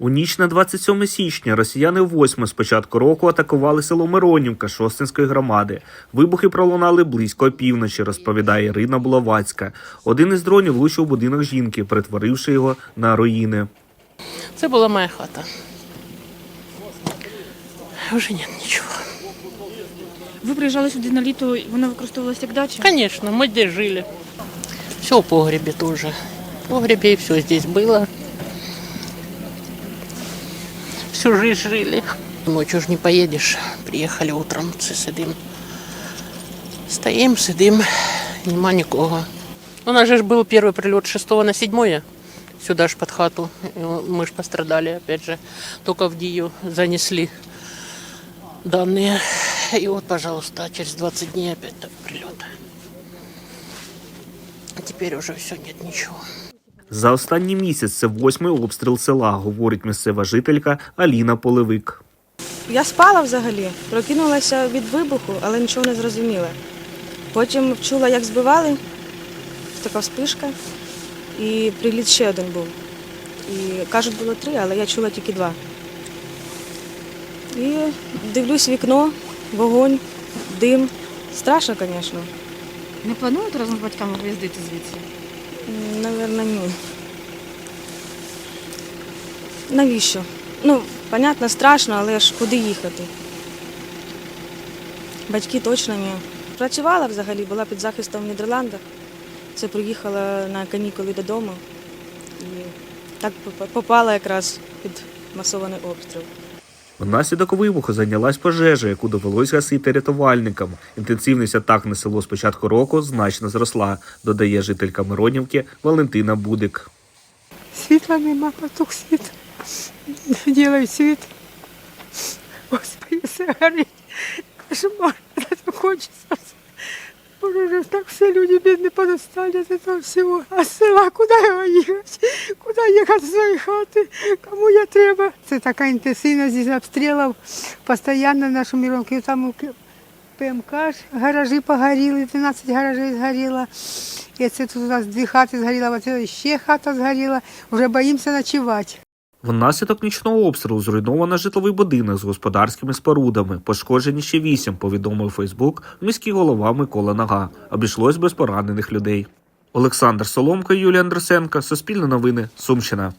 У ніч на 27 січня росіяни восьми з початку року атакували село Миронівка Шостинської громади. Вибухи пролунали близько опівночі, розповідає Ірина Булавацька. Один із дронів влучив будинок жінки, перетворивши його на руїни. Це була моя хата. Вже нет нічого. Ви приїжджали сюди на літо, і вона використовувалася як дача? Конечно, мы здесь жили. Все в погребе тоже. В погребе и все здесь было. Всю жизнь жили. Ночью ж не поедешь. Приехали утром, це сидим. Стоим, сидим, нема нікого. У нас же ж был первый прилет с 6 на 7 сюда ж под хату. Мы ж пострадали, опять же. Только в Дию занесли данные. И вот, пожалуйста, через 20 дней опять так прилет. А теперь уже все, нет ничего. За останній місяць це восьмий обстріл села, говорить місцева жителька Аліна Полевик. Я спала взагалі, прокинулася від вибуху, але нічого не зрозуміла. Потім чула, як збивали, така вспишка, і приліт ще один був. І кажуть, було три, але я чула тільки два. І дивлюсь вікно, вогонь, дим. Страшно, звісно. Не плануєте разом з батьками виїздити звідси? Наверно, ні. Навіщо? Ну, понятно, страшно, але ж куди їхати? Батьки точно ні. Працювала взагалі, була під захистом в Нідерландах. Це приїхала на канікули додому і так попала якраз під масований обстріл. Внаслідок вибуху зайнялась пожежа, яку довелось гасити рятувальникам. Інтенсивність атак на село з початку року значно зросла, додає жителька Миронівки Валентина Будик. Світла нема, поток світ. Делаю світ. Господи, все горить. Кошмар. Это Так все люди бедные подостали от этого всего. А з села куди його їхати? Куди їхати з своєї хати? Кому я треба? Це така інтенсивність здесь обстрілів. Постоянно нашу міронку. Там ПМК гаражі погоріли, 12 гаражей згоріло. І це тут у нас дві хати згоріла, оце ще хата згоріла. Вже боїмося ночувати. Внаслідок нічного обстрілу зруйновано житловий будинок з господарськими спорудами. Пошкоджені ще вісім, повідомив Фейсбук міський голова Микола Нага. Обійшлось без поранених людей. Олександр Соломко, Юлія Андрусенко, Суспільне новини, Сумщина.